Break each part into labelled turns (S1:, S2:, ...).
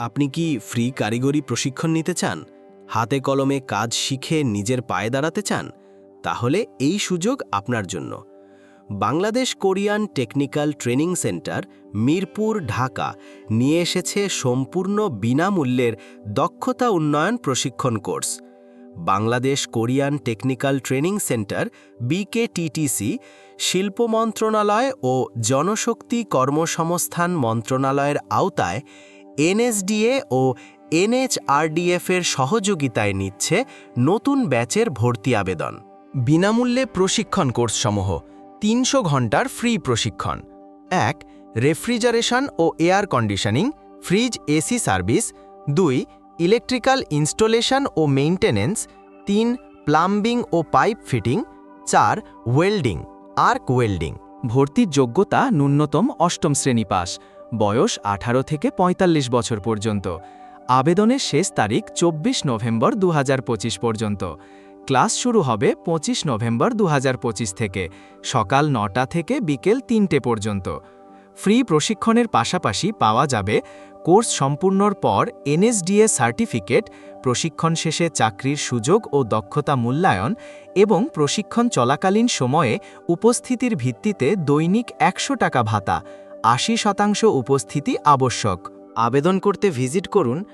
S1: আপনি কি ফ্রি কারিগরি প্রশিক্ষণ নিতে চান? হাতে কলমে কাজ শিখে নিজের পায়ে দাঁড়াতে চান? তাহলে এই সুযোগ আপনার জন্য। Bangladesh Korean technical training centre, Mirpur, Dhaka, নিয়ে এসেছে সম্পূর্ণ বিনামূল্যের দক্ষতা উন্নয়ন প্রশিক্ষণ course. Bangladesh Korean technical training centre, BKTTC, শিল্প মন্ত্রণালয় ও জনশক্তি কর্মসংস্থান মন্ত্রণালয়ের আওতায় এনএসডিএ ও এনএইচআরডিএফ এর সহযোগিতায় নিচ্ছে নতুন ব্যাচের ভর্তি আবেদন।
S2: বিনামূল্যে প্রশিক্ষণ কোর্সসমূহ, তিনশো ঘণ্টার ফ্রি প্রশিক্ষণ। এক, রেফ্রিজারেশন ও air conditioning, fridge AC service. দুই, ইলেকট্রিক্যাল ইনস্টলেশন ও মেইনটেনেন্স। তিন, প্লাম্বিং ও পাইপ ফিটিং। চার, ওয়েল্ডিং, আর্ক ওয়েল্ডিং।
S3: ভর্তির যোগ্যতা ন্যূনতম অষ্টম শ্রেণি পাস। বয়স ১৮ থেকে ৪৫ বছর পর্যন্ত। আবেদনের শেষ তারিখ চব্বিশ নভেম্বর দু হাজার পঁচিশ পর্যন্ত। ক্লাস শুরু হবে ২৫ নভেম্বর দুহাজার পঁচিশ থেকে, সকাল নটা থেকে বিকেল তিনটে পর্যন্ত। ফ্রি প্রশিক্ষণের পাশাপাশি পাওয়া যাবে কোর্স সম্পূর্ণর পর এনএসডিএ সার্টিফিকেট, প্রশিক্ষণ শেষে চাকরির সুযোগ ও দক্ষতা মূল্যায়ন এবং প্রশিক্ষণ চলাকালীন সময়ে উপস্থিতির ভিত্তিতে দৈনিক একশো টাকা ভাতা। আশি শতাংশ উপস্থিতি আবশ্যক। আবেদন করতে ভিজিট করুন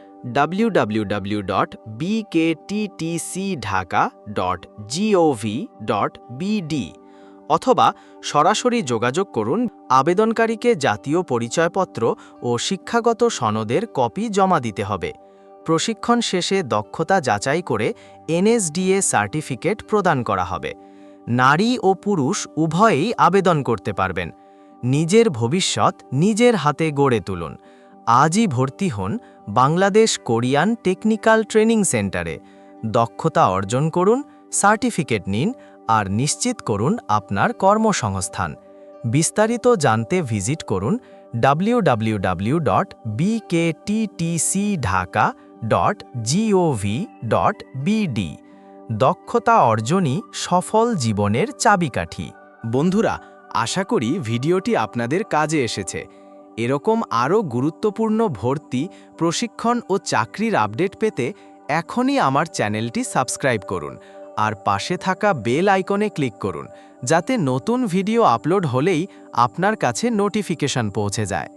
S3: www.bktcঢাকা.gov.bd অথবা সরাসরি যোগাযোগ করুন আবেদনকারীকে জাতীয় পরিচয়পত্র ও শিক্ষাগত সনদের কপি জমা দিতে হবে। প্রশিক্ষণ শেষে দক্ষতা যাচাই করে এনএসডিএ সার্টিফিকেট প্রদান করা হবে। নারী ও পুরুষ উভয়েই আবেদন করতে পারবেন। নিজের ভবিষ্যৎ নিজের হাতে গড়ে তুলুন। আজই ভর্তি হন বাংলাদেশ কোরিয়ান টেকনিক্যাল ট্রেনিং সেন্টারে। দক্ষতা অর্জন করুন, সার্টিফিকেট নিন আর নিশ্চিত করুন আপনার কর্মসংস্থান। বিস্তারিত জানতে ভিজিট করুন www.bktcঢাকা.gov.bd দক্ষতা অর্জনই সফল জীবনের চাবিকাঠি।
S2: বন্ধুরা আশা করি ভিডিওটি আপনাদের কাজে এসেছে। এরকম আরও গুরুত্বপূর্ণ ভর্তি, প্রশিক্ষণ ও চাকরির আপডেট পেতে এখনই আমার চ্যানেলটি সাবস্ক্রাইব করুন আর পাশে থাকা বেল আইকনে ক্লিক করুন, যাতে নতুন ভিডিও আপলোড হলেই আপনার কাছে নোটিফিকেশন পৌঁছে যায়।